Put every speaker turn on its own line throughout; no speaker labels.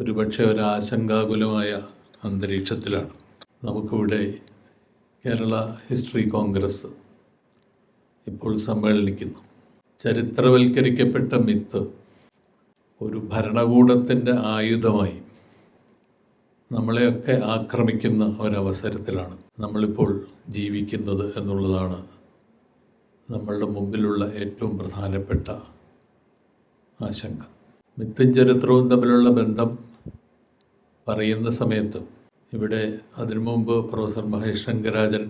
ഒരുപക്ഷെ ഒരു ആശങ്കാകുലമായ അന്തരീക്ഷത്തിലാണ്. നമുക്കിവിടെ കേരള ഹിസ്റ്ററി കോൺഗ്രസ് ഇപ്പോൾ സമ്മേളനിക്കുന്നു. ചരിത്രവൽക്കരിക്കപ്പെട്ട മിത്ത് ഒരു ഭരണകൂടത്തിന്റെ ആയുധമായി നമ്മളെയൊക്കെ ആക്രമിക്കുന്ന ഒരവസരത്തിലാണ് നമ്മളിപ്പോൾ ജീവിക്കുന്നത് എന്നുള്ളതാണ് നമ്മളുടെ മുമ്പിലുള്ള ഏറ്റവും പ്രധാനപ്പെട്ട ആശങ്ക. മിത്തും ചരിത്രവും തമ്മിലുള്ള ബന്ധം പറയുന്ന സമയത്ത് ഇവിടെ അതിനു മുമ്പ് പ്രൊഫസർ മഹേഷ് ശങ്കരാജൻ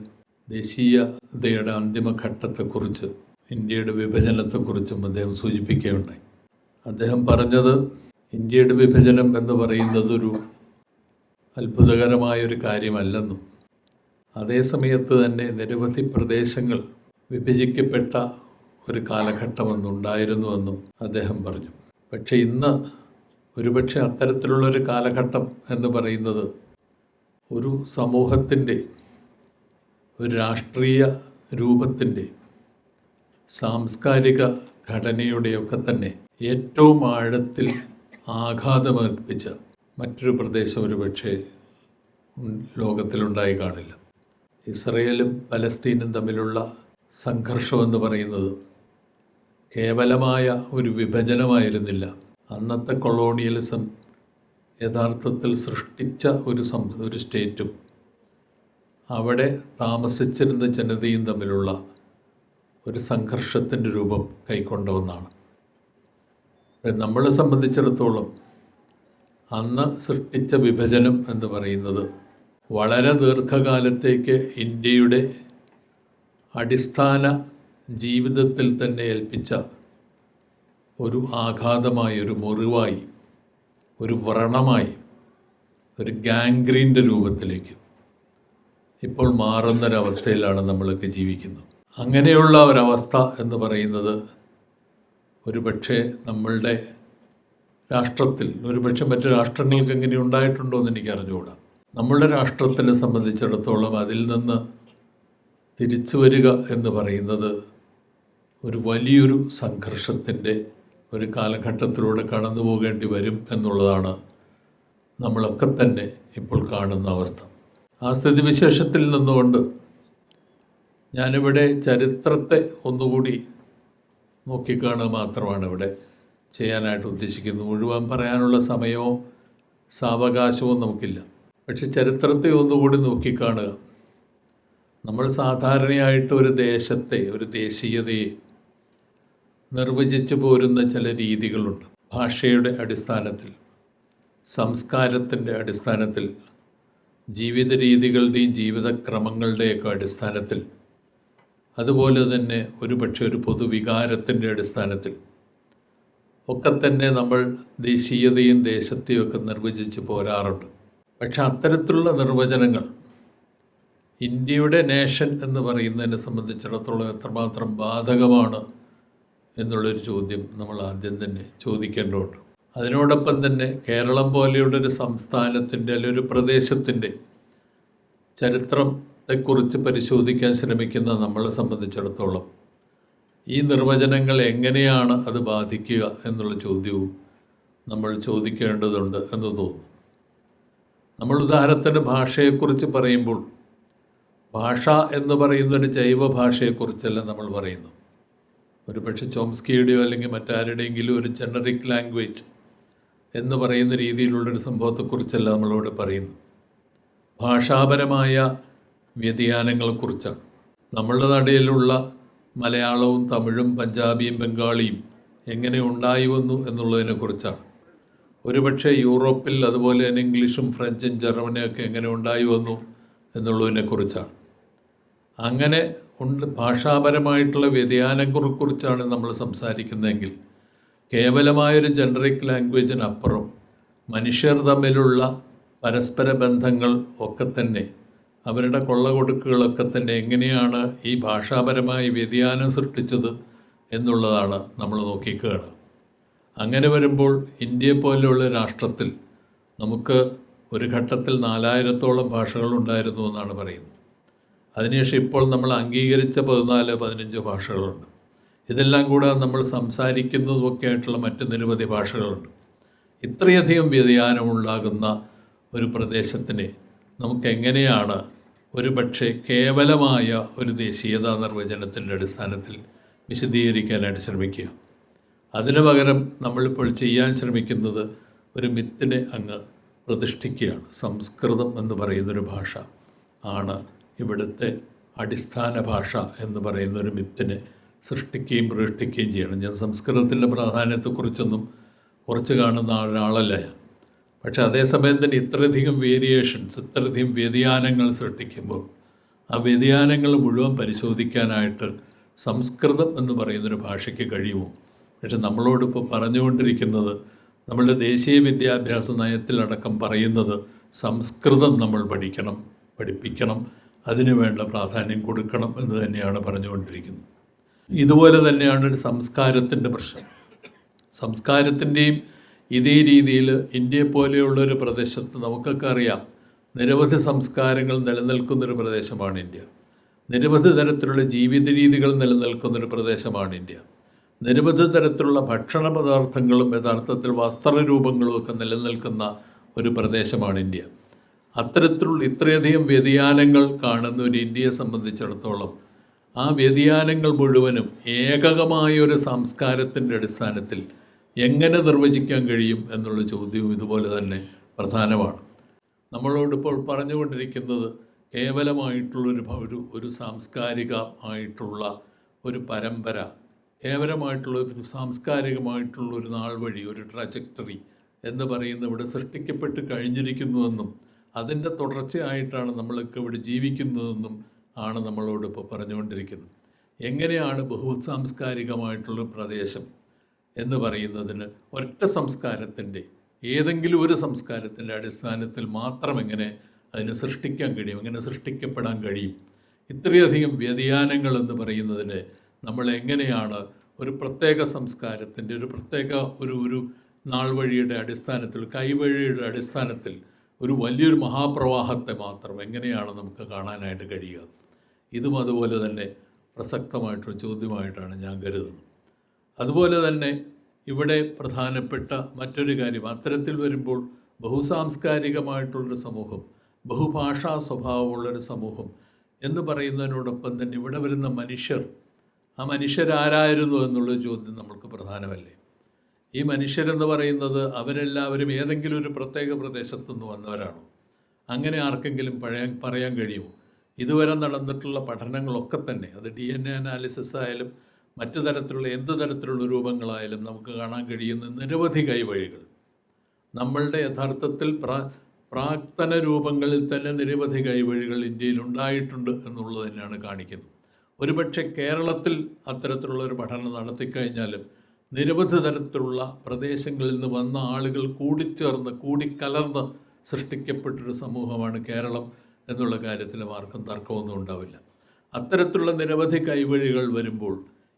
ദേശീയതയുടെ അന്തിമഘട്ടത്തെക്കുറിച്ച് ഇന്ത്യയുടെ വിഭജനത്തെക്കുറിച്ചും അദ്ദേഹം സൂചിപ്പിക്കുകയുണ്ടായി. അദ്ദേഹം പറഞ്ഞത് ഇന്ത്യയുടെ വിഭജനം എന്ന് പറയുന്നത് ഒരു അത്ഭുതകരമായൊരു കാര്യമല്ലെന്നും അതേസമയത്ത് തന്നെ നിരവധി പ്രദേശങ്ങൾ വിഭജിക്കപ്പെട്ട ഒരു കാലഘട്ടമെന്നുണ്ടായിരുന്നുവെന്നും അദ്ദേഹം പറഞ്ഞു. പക്ഷേ ഇന്ന് ഒരുപക്ഷെ അത്തരത്തിലുള്ളൊരു കാലഘട്ടം എന്ന് പറയുന്നത് ഒരു സമൂഹത്തിന്റെ ഒരു രാഷ്ട്രീയ രൂപത്തിന്റെ സാംസ്കാരിക ഘടനയുടെയൊക്കെ തന്നെ ഏറ്റവും ആഴത്തിൽ ആഘാതമേൽപ്പിച്ച മറ്റൊരു പ്രദേശം ഒരുപക്ഷെ ലോകത്തിലുണ്ടായി കാണില്ല. ഇസ്രയേലും പലസ്തീനും തമ്മിലുള്ള സംഘർഷമെന്ന് പറയുന്നത് കേവലമായ ഒരു വിഭജനമായിരുന്നില്ല. അന്നത്തെ കൊളോണിയലിസം യഥാർത്ഥത്തിൽ സൃഷ്ടിച്ച ഒരു ഒരു സ്റ്റേറ്റും. അവിടെ താമസിച്ചിരുന്ന ജനതയും തമ്മിലുള്ള ഒരു സംഘർഷത്തിന്റെ രൂപം കൈക്കൊണ്ട ഒന്നാണ്. നമ്മളെ സംബന്ധിച്ചിടത്തോളം അന്ന് സൃഷ്ടിച്ച വിഭജനം എന്ന് പറയുന്നത് വളരെ ദീർഘകാലത്തേക്ക് ഇന്ത്യയുടെ അടിസ്ഥാന ജീവിതത്തിൽ തന്നെ ഏൽപ്പിച്ച ഒരു ആഘാതമായി ഒരു മുറിവായി ഒരു വ്രണമായി ഒരു ഗാംഗ്രീന്റെ രൂപത്തിലേക്ക് ഇപ്പോൾ മാറുന്നൊരവസ്ഥയിലാണ് നമ്മളൊക്കെ ജീവിക്കുന്നത്. അങ്ങനെയുള്ള ഒരവസ്ഥ എന്ന് പറയുന്നത് ഒരുപക്ഷെ നമ്മളുടെ രാഷ്ട്രത്തിൽ ഒരുപക്ഷെ മറ്റു രാഷ്ട്രങ്ങൾക്ക് എങ്ങനെ ഉണ്ടായിട്ടുണ്ടോ എന്ന് എനിക്ക് അറിഞ്ഞുകൂടാ. നമ്മളുടെ രാഷ്ട്രത്തിനെ സംബന്ധിച്ചിടത്തോളം അതിൽ നിന്ന് തിരിച്ചു വരിക എന്ന് പറയുന്നത് ഒരു വലിയൊരു സംഘർഷത്തിന്റെ ഒരു കാലഘട്ടത്തിലൂടെ കടന്നു പോകേണ്ടി വരും എന്നുള്ളതാണ് നമ്മളൊക്കെ തന്നെ ഇപ്പോൾ കാണുന്ന അവസ്ഥ. ആ സ്ഥിതിവിശേഷത്തിൽ നിന്നുകൊണ്ട് ഞാനിവിടെ ചരിത്രത്തെ ഒന്നുകൂടി നോക്കിക്കാണുക മാത്രമാണ് ഇവിടെ ചെയ്യാനായിട്ട് ഉദ്ദേശിക്കുന്നത്. മുഴുവൻ പറയാനുള്ള സമയമോ സാവകാശവും നമുക്കില്ല. പക്ഷെ ചരിത്രത്തെ ഒന്നുകൂടി നോക്കിക്കാണുക. നമ്മൾ സാധാരണയായിട്ട് ഒരു ദേശത്തെ ഒരു ദേശീയതയെ നിർവചിച്ചു പോരുന്ന ചില രീതികളുണ്ട്. ഭാഷയുടെ അടിസ്ഥാനത്തിൽ സംസ്കാരത്തിന്റെ അടിസ്ഥാനത്തിൽ ജീവിത രീതികളുടെയും ജീവിതക്രമങ്ങളുടെയൊക്കെ അടിസ്ഥാനത്തിൽ അതുപോലെ തന്നെ ഒരുപക്ഷെ ഒരു പൊതുവികാരത്തിന്റെ അടിസ്ഥാനത്തിൽ ഒക്കെ തന്നെ നമ്മൾ ദേശീയതയും ദേശത്തെയും ഒക്കെ നിർവചിച്ച് പോരാറുണ്ട്. പക്ഷെ അത്തരത്തിലുള്ള നിർവചനങ്ങൾ ഇന്ത്യയുടെ നേഷൻ എന്ന് പറയുന്നതിനെ സംബന്ധിച്ചിടത്തോളം എത്രമാത്രം ബാധകമാണ് എന്നുള്ളൊരു ചോദ്യം നമ്മൾ ആദ്യം തന്നെ ചോദിക്കേണ്ടതുണ്ട്. അതിനോടൊപ്പം തന്നെ കേരളം പോലെയുള്ള ഒരു സംസ്ഥാനത്തിന്റെ അല്ലെങ്കിൽ ഒരു പ്രദേശത്തിന്റെ ചരിത്രത്തെക്കുറിച്ച് പരിശോധിക്കാൻ ശ്രമിക്കുന്ന നമ്മളെ സംബന്ധിച്ചിടത്തോളം ഈ നിർവചനങ്ങൾ എങ്ങനെയാണ് അത് ബാധിക്കുക എന്നുള്ള ചോദ്യവും നമ്മൾ ചോദിക്കേണ്ടതുണ്ട് എന്ന് തോന്നുന്നു. നമ്മൾ ഉദാഹരണത്തിന് ഭാഷയെക്കുറിച്ച് പറയുമ്പോൾ ഭാഷ എന്ന് പറയുന്നൊരു ജൈവ ഭാഷയെക്കുറിച്ചല്ല നമ്മൾ പറയുന്നു ഒരു പക്ഷേ ചോംസ്കിയുടെയോ അല്ലെങ്കിൽ മറ്റാരുടെയെങ്കിലും ഒരു ജനറിക് ലാംഗ്വേജ് എന്ന് പറയുന്ന രീതിയിലുള്ളൊരു സംഭവത്തെക്കുറിച്ചല്ല നമ്മളിവിടെ പറയുന്നു ഭാഷാപരമായ വ്യതിയാനങ്ങളെക്കുറിച്ചാണ്. നമ്മളുടെ നടയിലുള്ള മലയാളവും തമിഴും പഞ്ചാബിയും ബംഗാളിയും എങ്ങനെ ഉണ്ടായി വന്നു എന്നുള്ളതിനെക്കുറിച്ചാണ്. ഒരുപക്ഷെ യൂറോപ്പിൽ അതുപോലെ തന്നെ ഇംഗ്ലീഷും ഫ്രഞ്ചും ജർമ്മനിയൊക്കെ എങ്ങനെ ഉണ്ടായി വന്നു എന്നുള്ളതിനെക്കുറിച്ചാണ്. അങ്ങനെ ഉണ്ട്. ഭാഷാപരമായിട്ടുള്ള വ്യതിയാനങ്ങളെക്കുറിച്ചാണ് നമ്മൾ സംസാരിക്കുന്നതെങ്കിൽ കേവലമായൊരു ജനറിക് ലാംഗ്വേജിനപ്പുറം മനുഷ്യർ തമ്മിലുള്ള പരസ്പര ബന്ധങ്ങൾ ഒക്കെ തന്നെ അവരുടെ കൊള്ളകൊടുക്കുകളൊക്കെ തന്നെ എങ്ങനെയാണ് ഈ ഭാഷാപരമായി വ്യതിയാനം സൃഷ്ടിച്ചത് എന്നുള്ളതാണ് നമ്മൾ നോക്കിക്കാണ് അങ്ങനെ വരുമ്പോൾ ഇന്ത്യ പോലെയുള്ള രാഷ്ട്രത്തിൽ നമുക്ക് ഒരു ഘട്ടത്തിൽ നാലായിരത്തോളം ഭാഷകളുണ്ടായിരുന്നു എന്നാണ് പറയുന്നത്. അതിനുശേഷം ഇപ്പോൾ നമ്മൾ അംഗീകരിച്ച പതിനാല് പതിനഞ്ച് ഭാഷകളുണ്ട്. ഇതെല്ലാം കൂടെ നമ്മൾ സംസാരിക്കുന്നതുമൊക്കെ ആയിട്ടുള്ള മറ്റ് നിരവധി ഭാഷകളുണ്ട്. ഇത്രയധികം വ്യതിയാനമുണ്ടാകുന്ന ഒരു പ്രദേശത്തിനെ നമുക്കെങ്ങനെയാണ് ഒരു പക്ഷേ കേവലമായ ഒരു ദേശീയതാ നിർവചനത്തിന്റെ അടിസ്ഥാനത്തിൽ വിശദീകരിക്കാനായിട്ട് ശ്രമിക്കുക? അതിനു പകരം നമ്മളിപ്പോൾ ചെയ്യാൻ ശ്രമിക്കുന്നത് ഒരു മിത്തിനെ അങ്ങ് പ്രതിഷ്ഠിക്കുകയാണ്. സംസ്കൃതം എന്ന് പറയുന്നൊരു ഭാഷ ആണ് ഇവിടുത്തെ അടിസ്ഥാന ഭാഷ എന്ന് പറയുന്ന ഒരു മിത്തിനെ സൃഷ്ടിക്കുകയും പ്രതിഷ്ഠിക്കുകയും ചെയ്യണം. ഞാൻ സംസ്കൃതത്തിന്റെ പ്രാധാന്യത്തെക്കുറിച്ചൊന്നും കുറച്ച് കാണുന്ന ഒരാളല്ല ഞാൻ. പക്ഷെ അതേസമയം തന്നെ ഇത്രയധികം വേരിയേഷൻസ് ഇത്രയധികം വ്യതിയാനങ്ങൾ സൃഷ്ടിക്കുമ്പോൾ ആ വ്യതിയാനങ്ങൾ മുഴുവൻ പരിശോധിക്കാനായിട്ട് സംസ്കൃതം എന്ന് പറയുന്നൊരു ഭാഷയ്ക്ക് കഴിയുമോ? പക്ഷെ നമ്മളോടിപ്പോൾ പറഞ്ഞുകൊണ്ടിരിക്കുന്നത് നമ്മളുടെ ദേശീയ വിദ്യാഭ്യാസ നയത്തിലടക്കം പറയുന്നത് സംസ്കൃതം നമ്മൾ പഠിക്കണം പഠിപ്പിക്കണം. അതിനു വേണ്ട പ്രാധാന്യം കൊടുക്കണം എന്ന് തന്നെയാണ് പറഞ്ഞുകൊണ്ടിരിക്കുന്നത്. ഇതുപോലെ തന്നെയാണ് ഒരു സംസ്കാരത്തിന്റെ പ്രശ്നം. സംസ്കാരത്തിന്റെയും ഇതേ രീതിയിൽ ഇന്ത്യയെ പോലെയുള്ള ഒരു പ്രദേശത്ത് നമുക്കൊക്കെ അറിയാം നിരവധി സംസ്കാരങ്ങൾ നിലനിൽക്കുന്നൊരു പ്രദേശമാണ് ഇന്ത്യ. നിരവധി തരത്തിലുള്ള ജീവിത രീതികൾ നിലനിൽക്കുന്നൊരു പ്രദേശമാണ് ഇന്ത്യ. നിരവധി തരത്തിലുള്ള ഭക്ഷണ പദാർത്ഥങ്ങളും യഥാർത്ഥത്തിൽ വസ്ത്രരൂപങ്ങളും ഒക്കെ നിലനിൽക്കുന്ന ഒരു പ്രദേശമാണ് ഇന്ത്യ. അത്തരത്തിലുള്ള ഇത്രയധികം വ്യതിയാനങ്ങൾ കാണുന്ന ഒരു ഇന്ത്യയെ സംബന്ധിച്ചിടത്തോളം ആ വ്യതിയാനങ്ങൾ മുഴുവനും ഏകകമായ ഒരു സംസ്കാരത്തിന്റെ അടിസ്ഥാനത്തിൽ എങ്ങനെ നിർവചിക്കാൻ കഴിയും എന്നുള്ള ചോദ്യവും ഇതുപോലെ തന്നെ പ്രധാനമാണ്. നമ്മളോടിപ്പോൾ പറഞ്ഞുകൊണ്ടിരിക്കുന്നത് കേവലമായിട്ടുള്ളൊരു ഒരു ഒരു സാംസ്കാരികമായിട്ടുള്ള ഒരു പരമ്പര കേവലമായിട്ടുള്ള ഒരു സാംസ്കാരികമായിട്ടുള്ള ഒരു നാൾ വഴി ഒരു ട്രജക്ടറി എന്ന് പറയുന്ന ഇവിടെ സൃഷ്ടിക്കപ്പെട്ട് കഴിഞ്ഞിരിക്കുന്നുവെന്നും അതിന്റെ തുടർച്ചയായിട്ടാണ് നമ്മളൊക്കെ ഇവിടെ ജീവിക്കുന്നതെന്നും ആണ് നമ്മളോട് ഇപ്പോൾ പറഞ്ഞുകൊണ്ടിരിക്കുന്നത്. എങ്ങനെയാണ് ബഹുസാംസ്കാരികമായിട്ടുള്ള പ്രദേശം എന്ന് പറയുന്നതിന് ഒറ്റ സംസ്കാരത്തിന്റെ ഏതെങ്കിലും ഒരു സംസ്കാരത്തിന്റെ അടിസ്ഥാനത്തിൽ മാത്രം എങ്ങനെ അതിനെ സൃഷ്ടിക്കാൻ കഴിയും എങ്ങനെ സൃഷ്ടിക്കപ്പെടാൻ കഴിയും? ഇത്രയധികം വ്യതിയാനങ്ങൾ എന്ന് പറയുന്നതിന് നമ്മൾ എങ്ങനെയാണ് ഒരു പ്രത്യേക സംസ്കാരത്തിന്റെ ഒരു പ്രത്യേക ഒരു ഒരു നാൾ വഴിയുടെ അടിസ്ഥാനത്തിൽ കൈവഴിയുടെ അടിസ്ഥാനത്തിൽ ഒരു വലിയൊരു മഹാപ്രവാഹത്തെ മാത്രം എങ്ങനെയാണ് നമുക്ക് കാണാനായിട്ട് കഴിയുക? ഇതും അതുപോലെ തന്നെ പ്രസക്തമായിട്ടൊരു ചോദ്യമായിട്ടാണ് ഞാൻ കരുതുന്നത്. അതുപോലെ തന്നെ ഇവിടെ പ്രധാനപ്പെട്ട മറ്റൊരു കാര്യം അത്തരത്തിൽ വരുമ്പോൾ ബഹുസാംസ്കാരികമായിട്ടുള്ളൊരു സമൂഹം ബഹുഭാഷാ സ്വഭാവമുള്ളൊരു സമൂഹം എന്ന് പറയുന്നതിനോടൊപ്പം തന്നെ ഇവിടെ വരുന്ന മനുഷ്യർ ആ മനുഷ്യരാരായിരുന്നു എന്നുള്ള ചോദ്യം നമ്മൾക്ക് പ്രധാനമല്ലേ? ഈ മനുഷ്യരെന്ന് പറയുന്നത് അവരെല്ലാവരും ഏതെങ്കിലും ഒരു പ്രത്യേക പ്രദേശത്തു നിന്ന് വന്നവരാണോ. അങ്ങനെ ആർക്കെങ്കിലും പഴയ പറയാൻ കഴിയുമോ? ഇതുവരെ നടന്നിട്ടുള്ള പഠനങ്ങളൊക്കെ തന്നെ അത് ഡി എൻ എ അനാലിസിസ് ആയാലും മറ്റു തരത്തിലുള്ള എന്ത് തരത്തിലുള്ള രൂപങ്ങളായാലും നമുക്ക് കാണാൻ കഴിയുന്ന നിരവധി കൈവഴികൾ. നമ്മളുടെ യഥാർത്ഥത്തിൽ പ്രാ പ്രാക്തന രൂപങ്ങളിൽ തന്നെ നിരവധി കൈവഴികൾ ഇന്ത്യയിൽ ഉണ്ടായിട്ടുണ്ട് എന്നുള്ളത് തന്നെയാണ് കാണിക്കുന്നത്. ഒരുപക്ഷെ കേരളത്തിൽ അത്തരത്തിലുള്ള ഒരു പഠനം നടത്തിക്കഴിഞ്ഞാലും നിരവധി തരത്തിലുള്ള പ്രദേശങ്ങളിൽ നിന്ന് വന്ന ആളുകൾ കൂടിച്ചേർന്ന് കൂടിക്കലർന്ന് സൃഷ്ടിക്കപ്പെട്ടൊരു സമൂഹമാണ് കേരളം എന്നുള്ള കാര്യത്തിൽ ആർക്കും തർക്കമൊന്നും ഉണ്ടാവില്ല. അത്തരത്തിലുള്ള നിരവധി കൈവഴികൾ വരുമ്പോൾ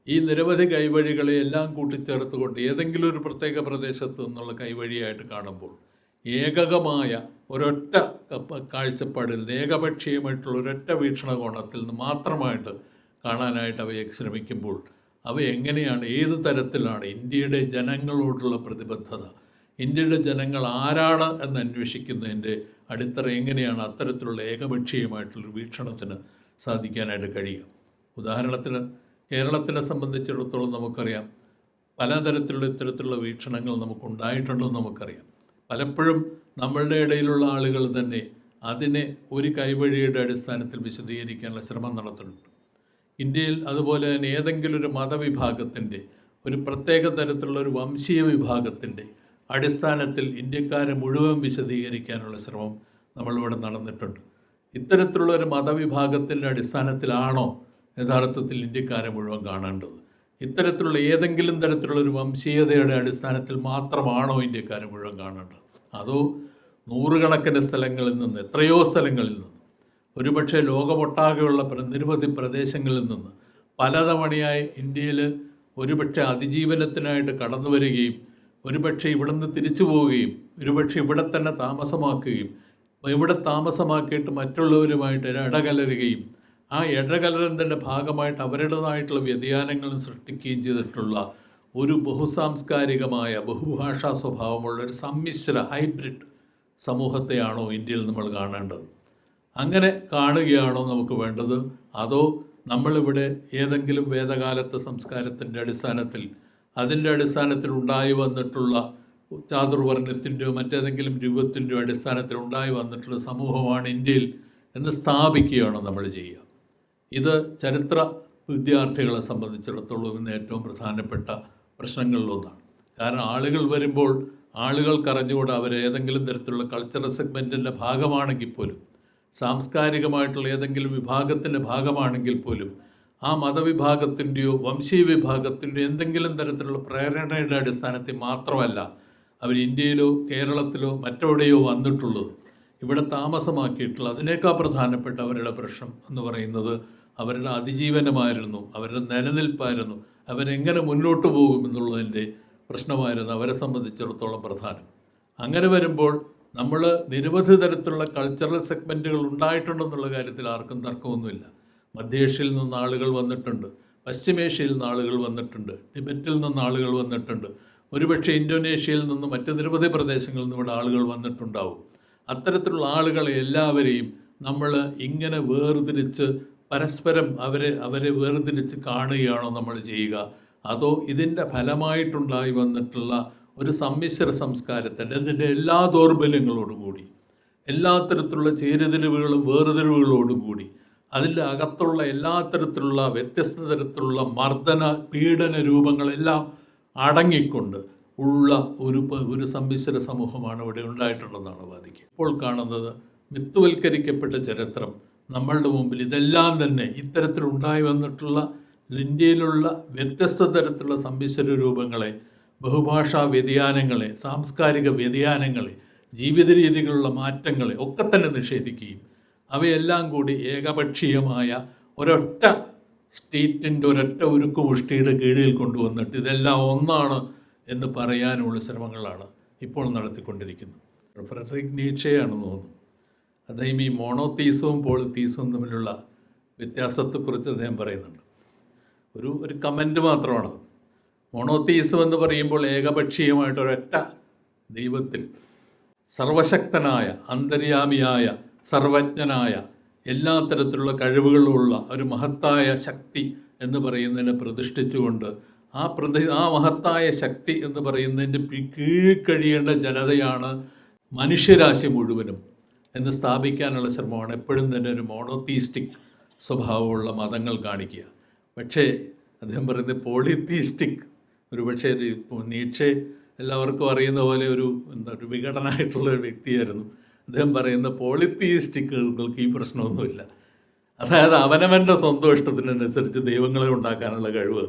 ഈ നിരവധി കൈവഴികളെ എല്ലാം കൂട്ടിച്ചേർത്തുകൊണ്ട് ഏതെങ്കിലും ഒരു പ്രത്യേക പ്രദേശത്ത് നിന്നുള്ള കൈവഴിയായിട്ട് കാണുമ്പോൾ ഏകകമായ ഒരൊറ്റ കാഴ്ചപ്പാടിൽ ഏകപക്ഷീയമായിട്ടുള്ള ഒരൊറ്റ വീക്ഷണകോണത്തിൽ നിന്ന് മാത്രമായിട്ട് കാണാനായിട്ട് അവയെ ശ്രമിക്കുമ്പോൾ അവ എങ്ങനെയാണ് ഏത് തരത്തിലാണ് ഇന്ത്യയുടെ ജനങ്ങളോടുള്ള പ്രതിബദ്ധത? ഇന്ത്യയുടെ ജനങ്ങൾ ആരാണ് എന്ന് അന്വേഷിക്കുന്നതിന്റെ അടിത്തറ എങ്ങനെയാണ് അത്തരത്തിലുള്ള ഏകപക്ഷീയമായിട്ടുള്ളൊരു വീക്ഷണത്തിന് സാധിക്കാനായിട്ട് കഴിയുക? ഉദാഹരണത്തിന് കേരളത്തിനെ സംബന്ധിച്ചിടത്തോളം നമുക്കറിയാം പലതരത്തിലുള്ള ഇത്തരത്തിലുള്ള വീക്ഷണങ്ങൾ നമുക്കുണ്ടായിട്ടുണ്ടെന്ന് നമുക്കറിയാം. പലപ്പോഴും നമ്മളുടെ ഇടയിലുള്ള ആളുകൾ തന്നെ അതിനെ ഒരു കൈവഴിയുടെ അടിസ്ഥാനത്തിൽ വിശദീകരിക്കാനുള്ള ശ്രമം നടത്തുന്നുണ്ട്. ഇന്ത്യയിൽ അതുപോലെ തന്നെ ഏതെങ്കിലും ഒരു മതവിഭാഗത്തിന്റെ ഒരു പ്രത്യേക തരത്തിലുള്ള ഒരു വംശീയ വിഭാഗത്തിന്റെ അടിസ്ഥാനത്തിൽ ഇന്ത്യക്കാരെ മുഴുവൻ വിശദീകരിക്കാനുള്ള ശ്രമം നമ്മളിവിടെ നടന്നിട്ടുണ്ട്. ഇത്തരത്തിലുള്ള ഒരു മതവിഭാഗത്തിന്റെ അടിസ്ഥാനത്തിലാണോ യഥാർത്ഥത്തിൽ ഇന്ത്യക്കാരെ മുഴുവൻ കാണേണ്ടത്? ഇത്തരത്തിലുള്ള ഏതെങ്കിലും തരത്തിലുള്ള ഒരു വംശീയതയുടെ അടിസ്ഥാനത്തിൽ മാത്രമാണോ ഇന്ത്യക്കാരെ മുഴുവൻ കാണേണ്ടത്? അതോ നൂറുകണക്കിന് സ്ഥലങ്ങളിൽ നിന്ന് എത്രയോ സ്ഥലങ്ങളിൽ നിന്ന് ഒരുപക്ഷെ ലോകമൊട്ടാകെയുള്ള നിരവധി പ്രദേശങ്ങളിൽ നിന്ന് പലതവണയായി ഇന്ത്യയിൽ ഒരുപക്ഷെ അതിജീവനത്തിനായിട്ട് കടന്നു വരികയും ഒരുപക്ഷെ ഇവിടുന്ന് തിരിച്ചു പോവുകയും ഒരുപക്ഷെ ഇവിടെ തന്നെ താമസമാക്കുകയും ഇവിടെ താമസമാക്കിയിട്ട് മറ്റുള്ളവരുമായിട്ട് ഇടകലരുകയും ആ ഇടകലരത്തിന്റെ ഭാഗമായിട്ട് അവരുടേതായിട്ടുള്ള വ്യതിയാനങ്ങളും സൃഷ്ടിക്കുകയും ചെയ്തിട്ടുള്ള ഒരു ബഹുസാംസ്കാരികമായ ബഹുഭാഷാ സ്വഭാവമുള്ള ഒരു സമ്മിശ്ര ഹൈബ്രിഡ് സമൂഹത്തെയാണോ ഇന്ത്യയിൽ നമ്മൾ കാണേണ്ടത്? അങ്ങനെ കാണുകയാണോ നമുക്ക് വേണ്ടത്? അതോ നമ്മളിവിടെ ഏതെങ്കിലും വേദകാലത്തെ സംസ്കാരത്തിന്റെ അടിസ്ഥാനത്തിൽ അതിന്റെ അടിസ്ഥാനത്തിൽ ഉണ്ടായി വന്നിട്ടുള്ള ചാതുർവർണത്തിന്റെയോ മറ്റേതെങ്കിലും രൂപത്തിന്റെയോ അടിസ്ഥാനത്തിൽ ഉണ്ടായി വന്നിട്ടുള്ള സമൂഹമാണ് ഇന്ത്യയിൽ എന്ന് സ്ഥാപിക്കുകയാണോ നമ്മൾ ചെയ്യുക? ഇത് ചരിത്ര വിദ്യാർത്ഥികളെ സംബന്ധിച്ചിടത്തോളം ഇന്ന് ഏറ്റവും പ്രധാനപ്പെട്ട പ്രശ്നങ്ങളിലൊന്നാണ് കാരണം ആളുകൾ വരുമ്പോൾ ആളുകൾക്കറിഞ്ഞുകൂടെ അവർ ഏതെങ്കിലും തരത്തിലുള്ള കൾച്ചറൽ സെഗ്മെന്റിന്റെ ഭാഗമാണെങ്കിൽ പോലും. സാംസ്കാരികമായിട്ടുള്ള ഏതെങ്കിലും വിഭാഗത്തിന്റെ ഭാഗമാണെങ്കിൽ പോലും ആ മതവിഭാഗത്തിന്റെയോ വംശീയ വിഭാഗത്തിന്റെയോ എന്തെങ്കിലും തരത്തിലുള്ള പ്രേരണയുടെ അടിസ്ഥാനത്തിൽ മാത്രമല്ല അവർ ഇന്ത്യയിലോ കേരളത്തിലോ മറ്റെവിടെയോ വന്നിട്ടുള്ളത്. ഇവിടെ താമസമാക്കിയിട്ടുള്ള അതിനേക്കാൾ പ്രധാനപ്പെട്ട അവരുടെ പ്രശ്നം എന്ന് പറയുന്നത് അവരുടെ അതിജീവനമായിരുന്നു അവരുടെ നിലനിൽപ്പായിരുന്നു അവരെങ്ങനെ മുന്നോട്ട് പോകുമെന്നുള്ളതിന്റെ പ്രശ്നമായിരുന്നു അവരെ സംബന്ധിച്ചിടത്തോളം പ്രധാനം. അങ്ങനെ വരുമ്പോൾ നമ്മൾ നിരവധി തരത്തിലുള്ള കൾച്ചറൽ സെഗ്മെന്റുകൾ ഉണ്ടായിട്ടുണ്ടെന്നുള്ള കാര്യത്തിൽ ആർക്കും തർക്കമൊന്നുമില്ല. മധ്യേഷ്യയിൽ നിന്ന് ആളുകൾ വന്നിട്ടുണ്ട് പശ്ചിമേഷ്യയിൽ നിന്ന് ആളുകൾ വന്നിട്ടുണ്ട് ടിബറ്റിൽ നിന്ന് ആളുകൾ വന്നിട്ടുണ്ട്. ഒരുപക്ഷെ ഇന്തോനേഷ്യയിൽ നിന്ന് മറ്റ് നിരവധി പ്രദേശങ്ങളിൽ നിന്ന് ഇവിടെ ആളുകൾ വന്നിട്ടുണ്ടാവും. അത്തരത്തിലുള്ള ആളുകളെ എല്ലാവരെയും നമ്മൾ ഇങ്ങനെ വേർതിരിച്ച് പരസ്പരം അവരെ അവരെ വേർതിരിച്ച് കാണുകയാണോ നമ്മൾ ചെയ്യുക? അതോ ഇതിന്റെ ഫലമായിട്ടുണ്ടായി വന്നിട്ടുള്ള ഒരു സമ്മിശ്ര സംസ്കാരത്തിന്റെ അതിന്റെ എല്ലാ ദൗർബല്യങ്ങളോടും കൂടി എല്ലാ തരത്തിലുള്ള ചേരുതിരിവുകളും വേർതിരിവുകളോടും കൂടി അതിന്റെ അകത്തുള്ള എല്ലാ തരത്തിലുള്ള വ്യത്യസ്ത തരത്തിലുള്ള മർദ്ദന പീഡന രൂപങ്ങളെല്ലാം അടങ്ങിക്കൊണ്ട് ഉള്ള ഒരു ഒരു സമ്മിശ്ര സമൂഹമാണ് ഇവിടെ ഉണ്ടായിട്ടുള്ളതെന്നാണ് വാദിക്കുക. ഇപ്പോൾ കാണുന്നത് മിത്തുവൽക്കരിക്കപ്പെട്ട ചരിത്രം നമ്മളുടെ മുമ്പിൽ ഇതെല്ലാം തന്നെ ഇത്തരത്തിലുണ്ടായി വന്നിട്ടുള്ള ഇന്ത്യയിലുള്ള വ്യത്യസ്ത തരത്തിലുള്ള സമ്മിശ്ര രൂപങ്ങളെ ബഹുഭാഷാ വ്യതിയാനങ്ങളെ സാംസ്കാരിക വ്യതിയാനങ്ങളെ ജീവിത രീതികളിലുള്ള മാറ്റങ്ങളെ ഒക്കെ തന്നെ നിഷേധിക്കുകയും അവയെല്ലാം കൂടി ഏകപക്ഷീയമായ ഒരൊറ്റ സ്റ്റേറ്റിന്റെ ഒരൊറ്റ ഉരുക്കു മുഷ്ടിയുടെ കീഴിൽ കൊണ്ടുവന്നിട്ട് ഇതെല്ലാം ഒന്നാണ് എന്ന് പറയാനുള്ള ശ്രമങ്ങളാണ് ഇപ്പോൾ നടത്തിക്കൊണ്ടിരിക്കുന്നത്. ഫ്രെഡറിക് നീച്ചയാണെന്ന് തോന്നുന്നു. അദ്ദേഹം ഈ മോണോത്തീസവും പോളിത്തീസവും തമ്മിലുള്ള വ്യത്യാസത്തെക്കുറിച്ച് അദ്ദേഹം പറയുന്നുണ്ട്. ഒരു ഒരു കമന്റ് മാത്രമാണ്. മോണോത്തീസം എന്ന് പറയുമ്പോൾ ഏകപക്ഷീയമായിട്ട് ഒരൊറ്റ ദൈവത്തിൽ സർവശക്തനായ അന്തര്യാമിയായ സർവജ്ഞനായ എല്ലാ തരത്തിലുള്ള കഴിവുകളുള്ള ഒരു മഹത്തായ ശക്തി എന്ന് പറയുന്നതിനെ പ്രതിഷ്ഠിച്ചുകൊണ്ട് ആ പ്രതി ആ മഹത്തായ ശക്തി എന്ന് പറയുന്നതിന്റെ കീഴ് കീഴിൽ കഴിയേണ്ട ജനതയാണ് മനുഷ്യരാശി മുഴുവനും എന്ന് സ്ഥാപിക്കാനുള്ള ശ്രമമാണ് എപ്പോഴും തന്നെ ഒരു മോണോത്തീസ്റ്റിക് സ്വഭാവമുള്ള മതങ്ങൾ കാണിക്കുക. പക്ഷേ അദ്ദേഹം പറയുന്നത് പോളിത്തീസ്റ്റിക് ഒരു പക്ഷേ നീക്ഷെ എല്ലാവർക്കും അറിയുന്ന പോലെ ഒരു എന്താ ഒരു വിഘടനായിട്ടുള്ള ഒരു വ്യക്തിയായിരുന്നു. അദ്ദേഹം പറയുന്ന പോളിത്തീസ്റ്റിക്കുകൾക്ക് ഈ പ്രശ്നമൊന്നുമില്ല. അതായത് അവനവന്റെ സ്വന്തം ഇഷ്ടത്തിനനുസരിച്ച് ദൈവങ്ങളെ ഉണ്ടാക്കാനുള്ള കഴിവ്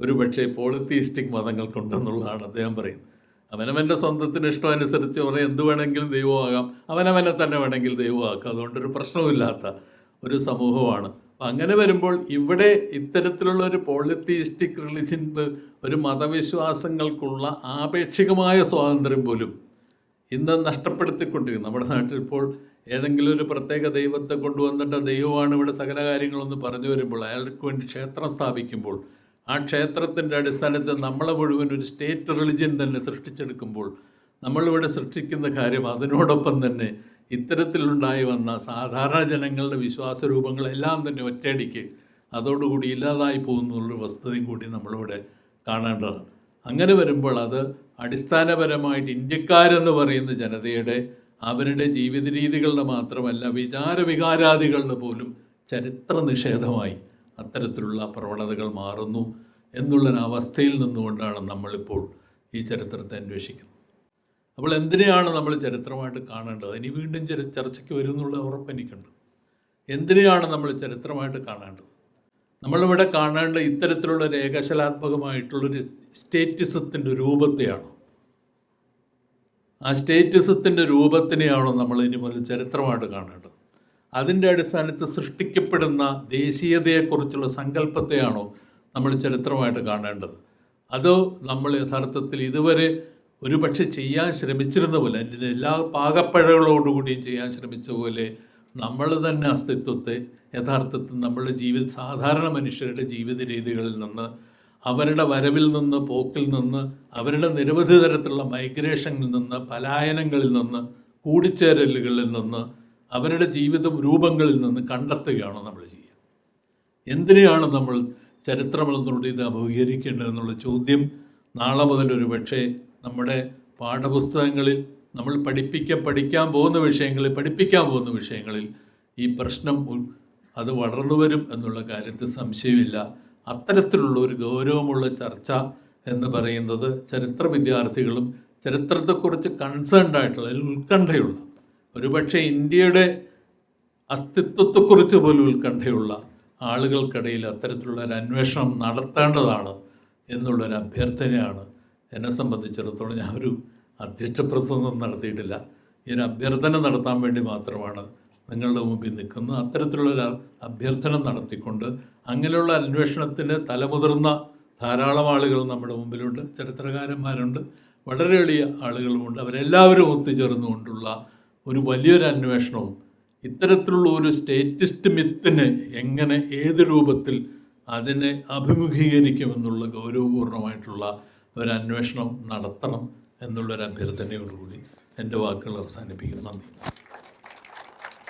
ഒരു പക്ഷേ പോളിത്തീസ്റ്റിക് മതങ്ങൾക്കുണ്ടെന്നുള്ളതാണ് അദ്ദേഹം പറയുന്നത്. അവനവന്റെ സ്വന്തത്തിന് ഇഷ്ടം അനുസരിച്ച് അവരെ എന്ത് വേണമെങ്കിലും ദൈവമാകാം അവനവനെ തന്നെ വേണമെങ്കിൽ ദൈവമാക്കാം. അതുകൊണ്ടൊരു പ്രശ്നമില്ലാത്ത ഒരു സമൂഹമാണ് അപ്പം അങ്ങനെ വരുമ്പോൾ ഇവിടെ ഇത്തരത്തിലുള്ള ഒരു പോളിത്തീസ്റ്റിക് റിലിജൻ ഒരു മതവിശ്വാസങ്ങൾക്കുള്ള ആപേക്ഷികമായ സ്വാതന്ത്ര്യം പോലും ഇന്ന് നഷ്ടപ്പെടുത്തിക്കൊണ്ടിരിക്കുന്നു. നമ്മുടെ നാട്ടിൽ ഇപ്പോൾ ഏതെങ്കിലും ഒരു പ്രത്യേക ദൈവത്തെ കൊണ്ടുവന്നിട്ട് ദൈവമാണ് ഇവിടെ സകല കാര്യങ്ങളൊന്ന് പറഞ്ഞു വരുമ്പോൾ അയാൾക്ക് വേണ്ടി ക്ഷേത്രം സ്ഥാപിക്കുമ്പോൾ ആ ക്ഷേത്രത്തിന്റെ അടിസ്ഥാനത്തിൽ നമ്മളെ മുഴുവൻ ഒരു സ്റ്റേറ്റ് റിലിജ്യൻ തന്നെ സൃഷ്ടിച്ചെടുക്കുമ്പോൾ നമ്മളിവിടെ സൃഷ്ടിക്കുന്ന കാര്യം അതിനോടൊപ്പം തന്നെ ഇത്തരത്തിലുണ്ടായി വന്ന സാധാരണ ജനങ്ങളുടെ വിശ്വാസ രൂപങ്ങളെല്ലാം തന്നെ ഒറ്റയടിക്ക് അതോടുകൂടി ഇല്ലാതായി പോകുന്നുള്ളൊരു വസ്തുതയും കൂടി നമ്മളിവിടെ കാണേണ്ടതാണ്. അങ്ങനെ വരുമ്പോൾ അത് അടിസ്ഥാനപരമായിട്ട് ഇന്ത്യക്കാരെന്ന് പറയുന്ന ജനതയുടെ അവരുടെ ജീവിത രീതികളുടെ മാത്രമല്ല വിചാര വികാരാദികളുടെ പോലും ചരിത്ര നിഷേധമായി അത്തരത്തിലുള്ള പ്രവണതകൾ മാറുന്നു എന്നുള്ളൊരവസ്ഥയിൽ നിന്നുകൊണ്ടാണ് നമ്മളിപ്പോൾ ഈ ചരിത്രത്തെ അന്വേഷിക്കുന്നത്. അപ്പോൾ എന്തിനെയാണ് നമ്മൾ ചരിത്രമായിട്ട് കാണേണ്ടത്? ഇനി വീണ്ടും ചരി ചർച്ചയ്ക്ക് വരും എന്നുള്ള ഉറപ്പ് എനിക്കുണ്ട്. എന്തിനെയാണ് നമ്മൾ ചരിത്രമായിട്ട് കാണേണ്ടത്? നമ്മളിവിടെ കാണേണ്ട ഇത്തരത്തിലുള്ള ഒരു സ്റ്റേറ്റിസത്തിന്റെ രൂപത്തെയാണോ? ആ സ്റ്റേറ്റിസത്തിന്റെ രൂപത്തിനെയാണോ നമ്മൾ ഇനി മുതൽ ചരിത്രമായിട്ട് കാണേണ്ടത്? അതിന്റെ അടിസ്ഥാനത്തിൽ സൃഷ്ടിക്കപ്പെടുന്ന ദേശീയതയെക്കുറിച്ചുള്ള സങ്കല്പത്തെയാണോ നമ്മൾ ചരിത്രമായിട്ട് കാണേണ്ടത്? അതോ നമ്മൾ യഥാർത്ഥത്തിൽ ഇതുവരെ ഒരുപക്ഷെ ചെയ്യാൻ ശ്രമിച്ചിരുന്ന പോലെ അതിന്റെ എല്ലാ പാകപ്പഴകളോടുകൂടിയും ചെയ്യാൻ ശ്രമിച്ച പോലെ നമ്മൾ തന്നെ അസ്തിത്വത്തെ യഥാർത്ഥത്തിൽ നമ്മളുടെ ജീവിത സാധാരണ മനുഷ്യരുടെ ജീവിത രീതികളിൽ നിന്ന് അവരുടെ വരവിൽ നിന്ന് പോക്കിൽ നിന്ന് അവരുടെ നിരവധി തരത്തിലുള്ള മൈഗ്രേഷനിൽ നിന്ന് പലായനങ്ങളിൽ നിന്ന് കൂടിച്ചേരലുകളിൽ നിന്ന് അവരുടെ ജീവിത രൂപങ്ങളിൽ നിന്ന് കണ്ടെത്തുകയാണ് നമ്മൾ ചെയ്യുക. എന്തിനെയാണ് നമ്മൾ ചരിത്രമെന്നുള്ള ഇത് അഭിഹരിക്കേണ്ടതെന്നുള്ള ചോദ്യം നാളെ മുതൽ ഒരു പക്ഷേ നമ്മുടെ പാഠപുസ്തകങ്ങളിൽ നമ്മൾ പഠിപ്പിക്ക പഠിക്കാൻ പോകുന്ന വിഷയങ്ങളിൽ പഠിപ്പിക്കാൻ പോകുന്ന വിഷയങ്ങളിൽ ഈ പ്രശ്നം അത് വളർന്നു വരും എന്നുള്ള കാര്യത്തിൽ സംശയമില്ല. അത്തരത്തിലുള്ള ഒരു ഗൗരവമുള്ള ചർച്ച എന്ന് പറയുന്നത് ചരിത്ര വിദ്യാർത്ഥികളും ചരിത്രത്തെക്കുറിച്ച് കൺസേൺഡ് ആയിട്ടുള്ള അല്ലെങ്കിൽ ഉത്കണ്ഠയുള്ള ഒരുപക്ഷെ ഇന്ത്യയുടെ അസ്തിത്വത്തെക്കുറിച്ച് പോലും ഉത്കണ്ഠയുള്ള ആളുകൾക്കിടയിൽ അത്തരത്തിലുള്ള ഒരു അന്വേഷണം നടത്തേണ്ടതാണ് എന്നുള്ളൊരു അഭ്യർത്ഥനയാണ് എന്നെ സംബന്ധിച്ചിടത്തോളം ഞാൻ ഒരു അധ്യക്ഷ പ്രസംഗം നടത്തിയിട്ടില്ല. ഈ അഭ്യർത്ഥന നടത്താൻ വേണ്ടി മാത്രമാണ് നിങ്ങളുടെ മുമ്പിൽ നിൽക്കുന്നത്. അത്തരത്തിലുള്ളൊരു അഭ്യർത്ഥന നടത്തിക്കൊണ്ട് അങ്ങനെയുള്ള അന്വേഷണത്തിന് തലമുതിർന്ന ധാരാളം ആളുകൾ നമ്മുടെ മുമ്പിലുണ്ട്. ചരിത്രകാരന്മാരുണ്ട്. വളരെ എളിയ ആളുകളുമുണ്ട്. അവരെല്ലാവരും ഒത്തുചേർന്നുകൊണ്ടുള്ള ഒരു വലിയൊരു അന്വേഷണവും ഇത്തരത്തിലുള്ള ഒരു സ്റ്റേറ്റിസ്റ്റ് മിത്തിനെ എങ്ങനെ ഏത് രൂപത്തിൽ അതിനെ അഭിമുഖീകരിക്കുമെന്നുള്ള ഗൗരവപൂർണമായിട്ടുള്ള ഒരു അന്വേഷണം നടത്തണം എന്നുള്ളൊരു അഭ്യർത്ഥനയോടുകൂടി എന്റെ വാക്കുകൾ അവസാനിപ്പിക്കുന്നു. നന്ദി.